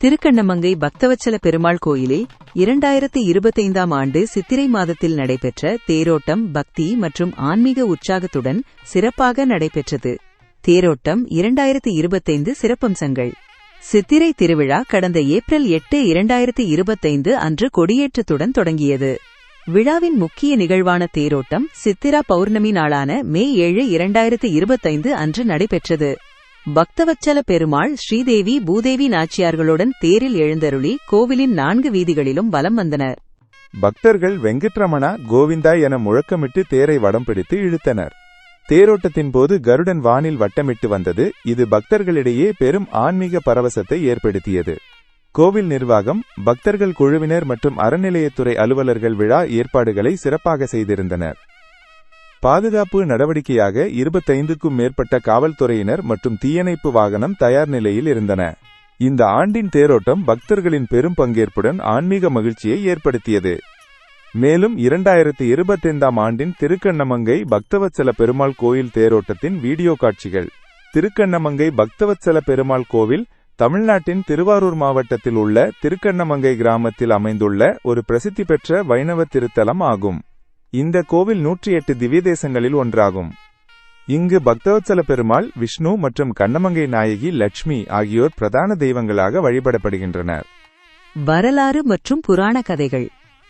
திருக்கண்ணமங்கை பக்தவச்சல பெருமாள் கோயிலில் இரண்டாயிரத்து இருபத்தைந்தாம் ஆண்டு சித்திரை மாதத்தில் நடைபெற்ற தேரோட்டம் பக்தி மற்றும் ஆன்மீக உற்சாகத்துடன் சிறப்பாக நடைபெற்றது. தேரோட்டம் இரண்டாயிரத்தி இருபத்தைந்து சிறப்பம்சங்கள். சித்திரை திருவிழா கடந்த ஏப்ரல் எட்டு இரண்டாயிரத்து இருபத்தைந்து அன்று கொடியேற்றத்துடன் தொடங்கியது. விழாவின் முக்கிய நிகழ்வான தேரோட்டம் சித்திரா பௌர்ணமி நாளான மே ஏழு இரண்டாயிரத்து இருபத்தைந்து அன்று நடைபெற்றது. பக்தவச்சல பெருமாள் ஸ்ரீதேவி பூதேவி நாச்சியார்களுடன் தேரில் எழுந்தருளி கோவிலின் நான்கு வீதிகளிலும் வலம் வந்தனர். பக்தர்கள் வெங்கட்ரமணா கோவிந்தா என முழக்கமிட்டு தேரை வடம் பிடித்து இழுத்தனர். தேரோட்டத்தின் போது கருடன் வானில் வட்டமிட்டு வந்தது. இது பக்தர்களிடையே பெரும் ஆன்மீக பரவசத்தை ஏற்படுத்தியது. கோவில் நிர்வாகம் பக்தர்கள் குழுவினர் மற்றும் அறநிலையத்துறை அலுவலர்கள் விழா ஏற்பாடுகளை சிறப்பாக செய்திருந்தனர். பாதுகாப்பு நடவடிக்கையாக இருபத்தைந்துக்கும் மேற்பட்ட காவல்துறையினர் மற்றும் தீயணைப்பு வாகனம் தயார் நிலையில் இருந்தன. இந்த ஆண்டின் தேரோட்டம் பக்தர்களின் பெரும் பங்கேற்புடன் ஆன்மீக மகிழ்ச்சியை ஏற்படுத்தியது. மேலும் இரண்டாயிரத்தி இருபத்தைந்தாம் ஆண்டின் திருக்கண்ணமங்கை பக்தவச்சல பெருமாள் கோயில் தேரோட்டத்தின் வீடியோ காட்சிகள். திருக்கண்ணமங்கை பக்தவச்சல பெருமாள் கோவில் தமிழ்நாட்டின் திருவாரூர் மாவட்டத்தில் உள்ள திருக்கண்ணமங்கை கிராமத்தில் அமைந்துள்ள ஒரு பிரசித்தி பெற்ற வைணவ திருத்தலம் ஆகும். இந்த கோவில் நூற்றி எட்டு திவ்ய தேசங்களில் ஒன்றாகும். இங்கு பக்தவத்சல பெருமாள் விஷ்ணு மற்றும் கண்ணமங்கை நாயகி லட்சுமி ஆகியோர் பிரதான தெய்வங்களாக வழிபடப்படுகின்றனர். வரலாறு மற்றும் புராண கதைகள்.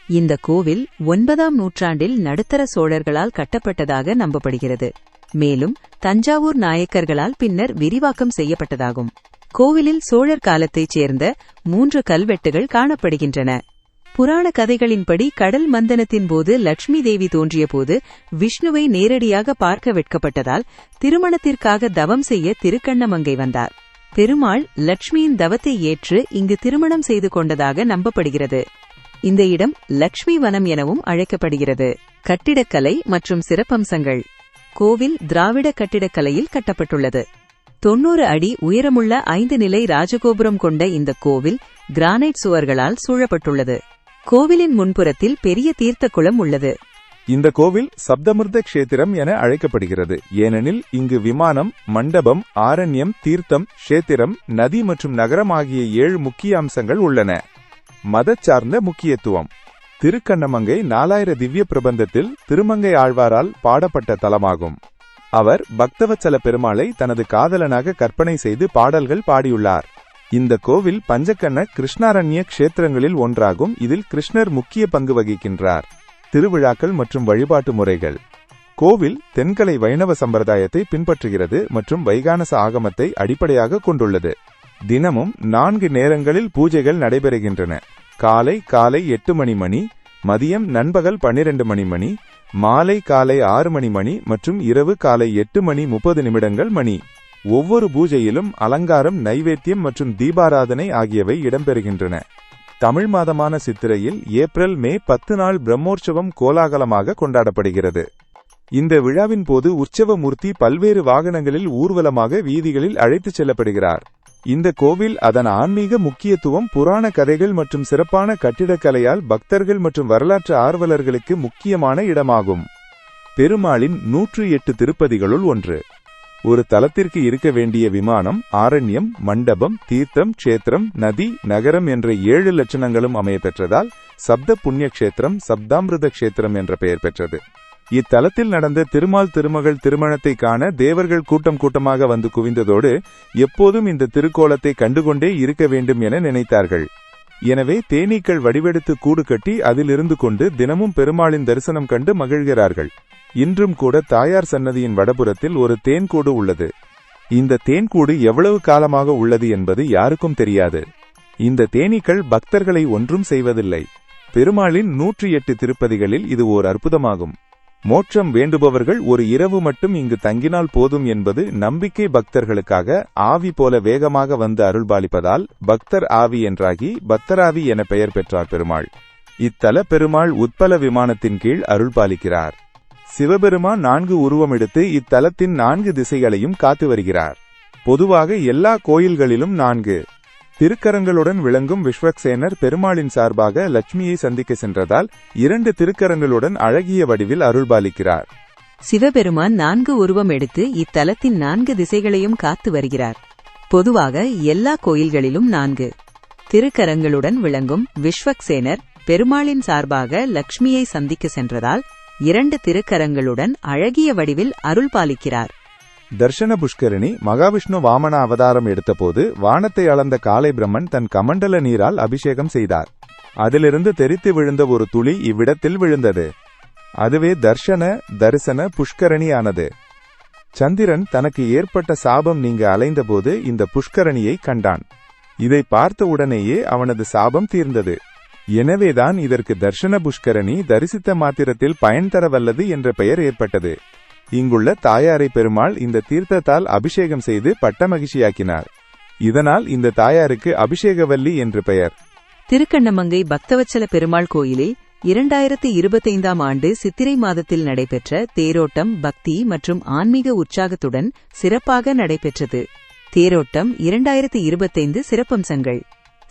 இந்த கோவில் ஒன்பதாம் நூற்றாண்டில் நடுத்தர சோழர்களால் கட்டப்பட்டதாக நம்பப்படுகிறது. மேலும் தஞ்சாவூர் நாயக்கர்களால் பின்னர் விரிவாக்கம் செய்யப்பட்டதாகும். கோவிலில் சோழர் காலத்தைச் சேர்ந்த மூன்று கல்வெட்டுகள் காணப்படுகின்றன. புராண கதைகளின்படி கடல் மந்தனத்தின் போது லட்சுமி தேவி தோன்றியபோது விஷ்ணுவை நேரடியாக பார்க்க வெட்கப்பட்டதால் திருமணத்திற்காக தவம் செய்ய திருக்கண்ணமங்கை வந்தார். பெருமாள் லட்சுமியின் தவத்தை ஏற்று இங்கு திருமணம் செய்து கொண்டதாக நம்பப்படுகிறது. இந்த இடம் லக்ஷ்மி வனம் எனவும் அழைக்கப்படுகிறது. கட்டிடக்கலை மற்றும் சிறப்பம்சங்கள். கோவில் திராவிட கட்டிடக்கலையில் கட்டப்பட்டுள்ளது. தொன்னூறு அடி உயரமுள்ள ஐந்து நிலை ராஜகோபுரம் கொண்ட இந்த கோவில் கிரானைட் சுவர்களால் சூழப்பட்டுள்ளது. கோவிலின் முன்புறத்தில் பெரிய தீர்த்த குளம் உள்ளது. இந்த கோவில் சப்தமிர்த கஷேத்திரம் என அழைக்கப்படுகிறது. ஏனெனில் இங்கு விமானம் மண்டபம் ஆரண்யம் தீர்த்தம் கஷேத்திரம் நதி மற்றும் நகரம் ஆகிய ஏழு முக்கிய அம்சங்கள் உள்ளன. மதச் சார்ந்த முக்கியத்துவம். திருக்கண்ணமங்கை நாலாயிர திவ்ய பிரபந்தத்தில் திருமங்கை ஆழ்வாரால் பாடப்பட்ட தலமாகும். அவர் பக்தவச்சல பெருமாளை தனது காதலனாக கற்பனை செய்து பாடல்கள் பாடியுள்ளார். இந்த கோவில் பஞ்சக்கண்ண கிருஷ்ணாரண்ய கஷேத்திரங்களில் ஒன்றாகும். இதில் கிருஷ்ணர் முக்கிய பங்கு வகிக்கின்றார். திருவிழாக்கள் மற்றும் வழிபாட்டு முறைகள். கோவில் தென்கலை வைணவ சம்பிரதாயத்தை பின்பற்றுகிறது மற்றும் வைகானச ஆகமத்தை அடிப்படையாக கொண்டுள்ளது. தினமும் நான்கு நேரங்களில் பூஜைகள் நடைபெறுகின்றன. காலை காலை எட்டு மணி மணி மதியம் நண்பகல் பன்னிரண்டு மணி மணி மாலை காலை ஆறு மணி மணி மற்றும் இரவு காலை எட்டு மணி முப்பது நிமிடங்கள் மணி. ஒவ்வொரு பூஜையிலும் அலங்காரம் நைவேத்தியம் மற்றும் தீபாராதனை ஆகியவை இடம்பெறுகின்றன. தமிழ் மாதமான சித்திரையில் ஏப்ரல் மே பத்து நாள் பிரம்மோற்சவம் கோலாகலமாக கொண்டாடப்படுகிறது. இந்த விழாவின் போது உற்சவமூர்த்தி பல்வேறு வாகனங்களில் ஊர்வலமாக வீதிகளில் அழைத்துச் செல்லப்படுகிறார். இந்த கோவில் அதன் ஆன்மீக முக்கியத்துவம் புராண கதைகள் மற்றும் சிறப்பான கட்டிடக்கலையால் பக்தர்கள் மற்றும் வரலாற்று ஆர்வலர்களுக்கு முக்கியமான இடமாகும். பெருமாளின் நூற்று எட்டு திருப்பதிகளுள் ஒன்று. ஒரு தலத்திற்கு இருக்க வேண்டிய விமானம் ஆரண்யம் மண்டபம் தீர்த்தம் க்ஷேத்திரம் நதி நகரம் என்ற ஏழு லட்சணங்களும் அமைய பெற்றதால் சப்த புண்ணிய கஷேத்திரம் சப்தாமிருத கஷேத்திரம் என்ற பெயர் பெற்றது. இத்தலத்தில் நடந்த திருமால் திருமகள் திருமணத்தை காண தேவர்கள் கூட்டம் கூட்டமாக வந்து குவிந்ததோடு எப்போதும் இந்த திருக்கோலத்தை கண்டுகொண்டே இருக்க வேண்டும் என நினைத்தார்கள். எனவே தேனீக்கள் வடிவெடுத்து கூடு கட்டி அதில் இருந்து கொண்டு தினமும் பெருமாளின் தரிசனம் கண்டு மகிழ்கிறார்கள். இன்றும் கூட தாயார் சன்னதியின் வடபுறத்தில் ஒரு தேன்கூடு உள்ளது. இந்த தேன்கூடு எவ்வளவு காலமாக உள்ளது என்பது யாருக்கும் தெரியாது. இந்த தேனீக்கள் பக்தர்களை ஒன்றும் செய்வதில்லை. பெருமாளின் நூற்றி எட்டு திருப்பதிகளில் இது ஓர் அற்புதமாகும். மோட்சம் வேண்டுபவர்கள் ஒரு இரவு மட்டும் இங்கு தங்கினால் போதும் என்பது நம்பிக்கை பக்தர்களுக்காக ஆவி போல வேகமாக வந்து அருள்பாலிப்பதால் பக்தர் ஆவி என்றாகி பக்தராவி என பெயர் பெற்றார் பெருமாள். இத்தல பெருமாள் உட்பல விமானத்தின் கீழ் அருள்பாலிக்கிறார். சிவபெருமான் நான்கு உருவம் எடுத்து இத்தலத்தின் நான்கு திசைகளையும் காத்து வருகிறார். பொதுவாக எல்லா கோயில்களிலும் நான்கு. திருக்கரங்களுடன் விளங்கும் விஸ்வக்சேனர் பெருமாளின் சார்பாக லட்சுமியை சந்திக்க சென்றதால் இரண்டு திருக்கரங்களுடன் அழகிய வடிவில் அருள்பாலிக்கிறார். சிவபெருமான் நான்கு உருவம் எடுத்து இத்தலத்தின் நான்கு திசைகளையும் காத்து வருகிறார். பொதுவாக எல்லா கோயில்களிலும் நான்கு. திருக்கரங்களுடன் விளங்கும் விஸ்வக்சேனர் பெருமாளின் சார்பாக லட்சுமியை சந்திக்க சென்றதால் இரண்டு திருக்கரங்களுடன் அழகிய வடிவில் அருள் பாலிக்கிறார். தர்ஷன புஷ்கரணி மகாவிஷ்ணு வாமன அவதாரம் எடுத்தபோது வானத்தை அளந்த காலை பிரம்மன் தன் கமண்டல நீரால் அபிஷேகம் செய்தார். அதிலிருந்து தெரித்து விழுந்த ஒரு துளி இவ்விடத்தில் விழுந்தது. அதுவே தர்ஷன தரிசன புஷ்கரணியானது. சந்திரன் தனக்கு ஏற்பட்ட சாபம் நீங்க அலைந்தபோது இந்த புஷ்கரணியை கண்டான். இதை பார்த்த உடனேயே அவனது சாபம் தீர்ந்தது. எனவேதான் இதற்கு தர்ஷன புஷ்கரணி தரிசித்த மாத்திரத்தில் பயன் தரவல்லது என்ற பெயர் ஏற்பட்டது. இங்குள்ள தாயாரை பெருமாள் இந்த தீர்த்தத்தால் அபிஷேகம் செய்து பட்ட மகிழ்ச்சியாக்கினார் இதனால் இந்த தாயாருக்கு அபிஷேகவல்லி என்று பெயர். திருக்கண்ணமங்கை பக்தவச்சல பெருமாள் கோயிலில் இரண்டாயிரத்து இருபத்தைந்தாம் ஆண்டு சித்திரை மாதத்தில் நடைபெற்ற தேரோட்டம் பக்தி மற்றும் ஆன்மீக உற்சாகத்துடன் சிறப்பாக நடைபெற்றது. தேரோட்டம் இரண்டாயிரத்தி இருபத்தைந்து சிறப்பம்சங்கள்.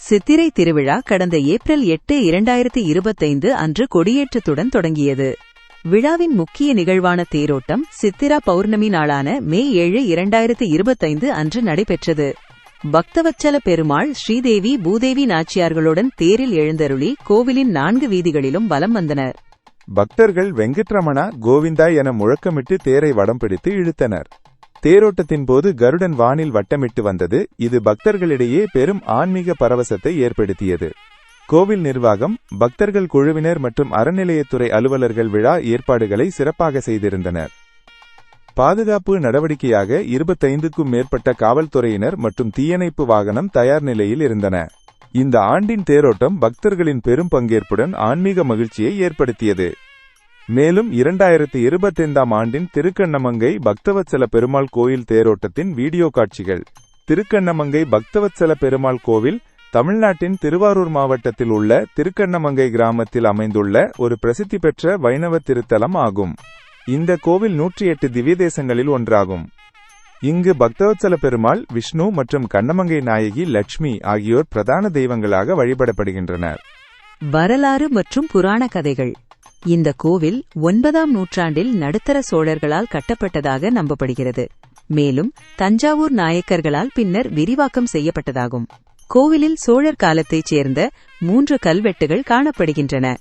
சித்திரை திருவிழா கடந்த ஏப்ரல் எட்டு இரண்டாயிரத்து இருபத்தைந்து அன்று கொடியேற்றத்துடன் தொடங்கியது. விழாவின் முக்கிய நிகழ்வான தேரோட்டம் சித்திரா பௌர்ணமி நாளான மே ஏழு இரண்டாயிரத்து இருபத்தைந்து அன்று நடைபெற்றது. பக்தவச்சல பெருமாள் ஸ்ரீதேவி பூதேவி நாச்சியார்களுடன் தேரில் எழுந்தருளி கோவிலின் நான்கு வீதிகளிலும் வலம் வந்தனர். பக்தர்கள் வெங்கட்ரமணா கோவிந்தா என முழக்கமிட்டு தேரை வடம் பிடித்து இழுத்தனர். தேரோட்டத்தின் போது கருடன் வானில் வட்டமிட்டு வந்தது. இது பக்தர்களிடையே பெரும் ஆன்மீக பரவசத்தை ஏற்படுத்தியது. கோவில் நிர்வாகம் பக்தர்கள் குழுவினர் மற்றும் அறநிலையத்துறை அலுவலர்கள் விழா ஏற்பாடுகளை சிறப்பாக செய்திருந்தனர். பாதுகாப்பு நடவடிக்கையாக இருபத்தைந்துக்கும் மேற்பட்ட காவல்துறையினர் மற்றும் தீயணைப்பு வாகனம் தயார் நிலையில் இருந்தன. இந்த ஆண்டின் தேரோட்டம் பக்தர்களின் பெரும் பங்கேற்புடன் ஆன்மீக மகிழ்ச்சியை ஏற்படுத்தியது. மேலும் இரண்டாயிரத்தி இருபத்தைந்தாம் ஆண்டின் திருக்கண்ணமங்கை பக்தவத்சல பெருமாள் கோயில் தேரோட்டத்தின் வீடியோ காட்சிகள். திருக்கண்ணமங்கை பக்தவத்சல பெருமாள் கோவில் தமிழ்நாட்டின் திருவாரூர் மாவட்டத்தில் உள்ள திருக்கண்ணமங்கை கிராமத்தில் அமைந்துள்ள ஒரு பிரசித்தி பெற்ற வைணவ திருத்தலம் ஆகும். இந்த கோவில் நூற்றி எட்டு திவ்ய தேசங்களில் ஒன்றாகும். இங்கு பக்தவத்சல பெருமாள் விஷ்ணு மற்றும் கண்ணமங்கை நாயகி லட்சுமி ஆகியோர் பிரதான தெய்வங்களாக வழிபடப்படுகின்றனர். வரலாறு மற்றும் புராண கதைகள். இந்த கோவில் ஒன்பதாம் நூற்றாண்டில் நடுத்தர சோழர்களால் கட்டப்பட்டதாக நம்பப்படுகிறது. மேலும் தஞ்சாவூர் நாயக்கர்களால் பின்னர் விரிவாக்கம் செய்யப்பட்டதாகும். கோவிலில் சோழர் காலத்தைச் சேர்ந்த மூன்று கல்வெட்டுகள் காணப்படுகின்றன.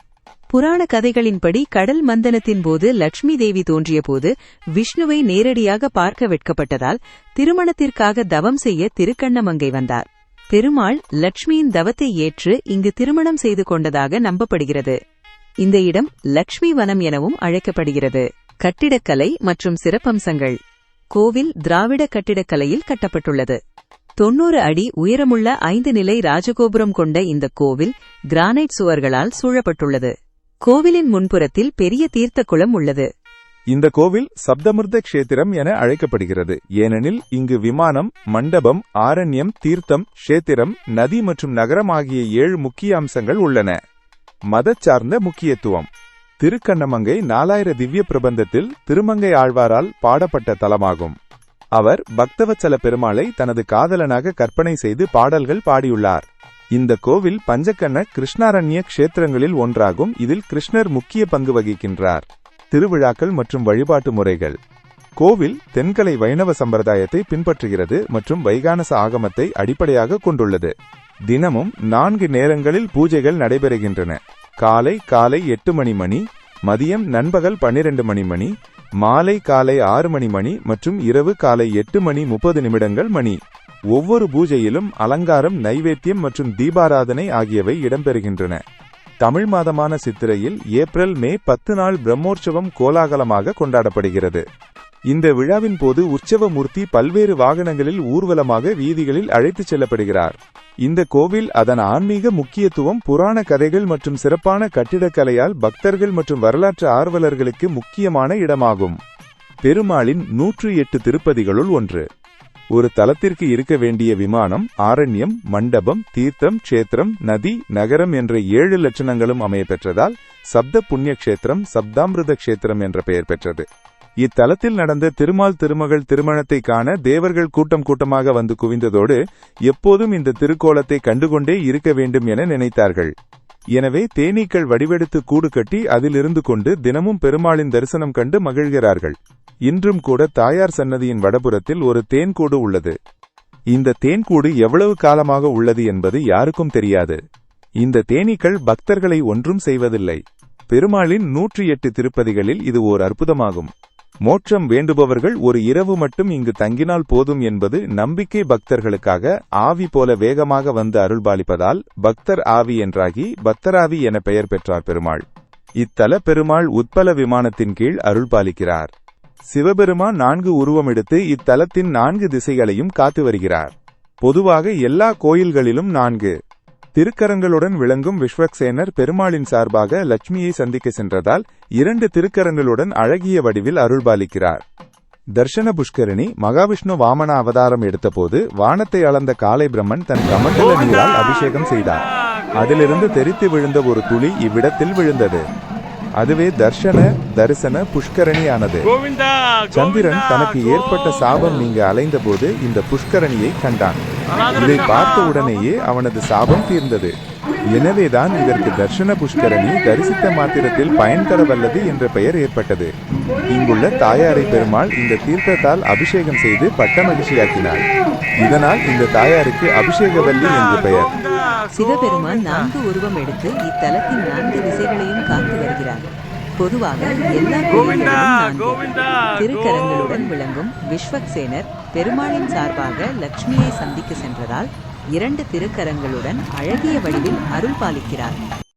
புராண கதைகளின்படி கடல் மந்தனத்தின் போது லட்சுமி தேவி தோன்றியபோது விஷ்ணுவை நேரடியாக பார்க்க வெட்கப்பட்டதால் திருமணத்திற்காக தவம் செய்ய திருக்கண்ணமங்கை வந்தார். பெருமாள் லட்சுமியின் தவத்தை ஏற்று இங்கு திருமணம் செய்து கொண்டதாக நம்பப்படுகிறது. இந்த இடம் லக்ஷ்மி வனம் எனவும் அழைக்கப்படுகிறது. கட்டிடக்கலை மற்றும் சிறப்பம்சங்கள். கோவில் திராவிட கட்டிடக்கலையில் கட்டப்பட்டுள்ளது. தொன்னூறு அடி உயரமுள்ள ஐந்து நிலை ராஜகோபுரம் கொண்ட இந்த கோவில் கிரானைட் சுவர்களால் சூழப்பட்டுள்ளது. கோவிலின் முன்புறத்தில் பெரிய தீர்த்த குளம் உள்ளது. இந்த கோவில் சப்தமிர்த க்ஷேத்திரம் என அழைக்கப்படுகிறது. ஏனெனில் இங்கு விமானம் மண்டபம் ஆரண்யம் தீர்த்தம் க்ஷேத்திரம் நதி மற்றும் நகரம் ஆகிய ஏழு முக்கிய அம்சங்கள் உள்ளன. மதச்சார்ந்த முக்கியத்துவம். திருக்கண்ணமங்கை நாலாயிர திவ்ய பிரபந்தத்தில் திருமங்கை ஆழ்வாரால் பாடப்பட்ட தலமாகும். அவர் பக்தவச்சல பெருமாளை தனது காதலனாக கற்பனை செய்து பாடல்கள் பாடியுள்ளார். இந்த கோவில் பஞ்சக்கண்ண கிருஷ்ணாரண்ய க்ஷேத்திரங்களில் ஒன்றாகும். இதில் கிருஷ்ணர் முக்கிய பங்கு வகிக்கின்றார். திருவிழாக்கள் மற்றும் வழிபாட்டு முறைகள். கோவில் தென்கலை வைணவ சம்பிரதாயத்தை பின்பற்றுகிறது மற்றும் வைகானச ஆகமத்தை அடிப்படையாக கொண்டுள்ளது. தினமும் நான்கு நேரங்களில் பூஜைகள் நடைபெறுகின்றன. காலை காலை எட்டு மணி மணி மதியம் நண்பகல் பன்னிரண்டு மணி மணி மாலை காலை ஆறு மணி மணி மற்றும் இரவு காலை எட்டு மணி முப்பது நிமிடங்கள் மணி. ஒவ்வொரு பூஜையிலும் அலங்காரம் நைவேத்தியம் மற்றும் தீபாராதனை ஆகியவை இடம்பெறுகின்றன. தமிழ் மாதமான சித்திரையில் ஏப்ரல் மே பத்து நாள் பிரம்மோற்சவம் கோலாகலமாக கொண்டாடப்படுகிறது. இந்த விழாவின் போது உற்சவமூர்த்தி பல்வேறு வாகனங்களில் ஊர்வலமாக வீதிகளில் அழைத்துச் செல்லப்படுகிறார். இந்த கோவில் அதன் ஆன்மீக முக்கியத்துவம் புராண கதைகள் மற்றும் சிறப்பான கட்டிடக்கலையால் பக்தர்கள் மற்றும் வரலாற்று ஆர்வலர்களுக்கு முக்கியமான இடமாகும். பெருமாளின் நூற்று எட்டு திருப்பதிகளுள் ஒன்று. ஒரு தலத்திற்கு இருக்க வேண்டிய விமானம் ஆரண்யம் மண்டபம் தீர்த்தம் க்ஷேத்திரம் நதி நகரம் என்ற ஏழு லட்சணங்களும் அமையப்பெற்றதால் சப்த புண்ணிய க்ஷேத்திரம் சப்தாமிருத க்ஷேத்திரம் என்ற பெயர் பெற்றது. இத்தலத்தில் நடந்த திருமால் திருமகள் திருமணத்தை காண தேவர்கள் கூட்டம் கூட்டமாக வந்து குவிந்ததோடு எப்போதும் இந்த திருக்கோலத்தை கண்டுகொண்டே இருக்க வேண்டும் என நினைத்தார்கள். எனவே தேனீக்கள் வடிவெடுத்து கூடு கட்டி அதிலிருந்து கொண்டு தினமும் பெருமாளின் தரிசனம் கண்டு மகிழ்கிறார்கள். இன்றும் கூட தாயார் சன்னதியின் வடபுறத்தில் ஒரு தேன்கூடு உள்ளது. இந்த தேன்கூடு எவ்வளவு காலமாக உள்ளது என்பது யாருக்கும் தெரியாது. இந்த தேனீக்கள் பக்தர்களை ஒன்றும் செய்வதில்லை. பெருமாளின் நூற்றி எட்டு திருப்பதிகளில் இது ஓர் அற்புதமாகும். மோட்சம் வேண்டுபவர்கள் ஒரு இரவு மட்டும் இங்கு தங்கினால் போதும் என்பது நம்பிக்கை பக்தர்களுக்காக ஆவி போல வேகமாக வந்து அருள்பாலிப்பதால் பக்தர் ஆவி என்றாகி பக்தராவி என பெயர் பெற்றார் பெருமாள். இத்தல பெருமாள் உட்பல விமானத்தின் கீழ் அருள்பாலிக்கிறார். சிவபெருமான் நான்கு உருவமெடுத்து இத்தலத்தின் நான்கு திசைகளையும் காத்து வருகிறார். பொதுவாக எல்லா கோயில்களிலும் நான்கு. திருக்கரங்களுடன் விளங்கும் விஸ்வக்சேனர் பெருமாளின் சார்பாக லட்சுமியை சந்திக்க சென்றதால் இரண்டு திருக்கரங்களுடன் அழகிய வடிவில் அருள்பாலிக்கிறார். தர்ஷன புஷ்கரணி மகாவிஷ்ணு வாமன அவதாரம் எடுத்தபோது வானத்தை அளந்த காளை பிரம்மன் தன் கமண்டல நீரால் அபிஷேகம் செய்தார். அதிலிருந்து தெரித்து விழுந்த ஒரு துளி இவ்விடத்தில் விழுந்தது. அதுவே தர்ஷன தரிசன புஷ்கரணியானது. சந்திரன் தனக்கு ஏற்பட்ட சாபம் நீங்க அலைந்தபோது இந்த புஷ்கரணியை கண்டான். இதை பார்த்த உடனேயே அவனது சாபம் தீர்ந்தது. எனவேதான் இதற்கு தர்ஷன புஷ்கரணி தரிசித்த மாத்திரத்தில் பயன் தர வல்லது என்ற பெயர் ஏற்பட்டது. இங்குள்ள தாயாரை பெருமாள் இந்த தீர்த்தத்தால் அபிஷேகம் செய்து பட்டமகிழ்ச்சியாக்கினார் இதனால் இந்த தாயாருக்கு அபிஷேகவல்லி என்று பெயர். சிவபெருமான் நான்கு உருவம் எடுத்து இத்தலத்தின் நான்கு திசைகளையும் காத்து வருகிறார். பொதுவாக எல்லா திருக்கரங்களுடன் விளங்கும் விஸ்வக்சேனர் பெருமாளின் சார்பாக லட்சுமியை சந்திக்க சென்றதால் இரண்டு திருக்கரங்களுடன் அழகிய வடிவில் அருள் பாலிக்கிறார்.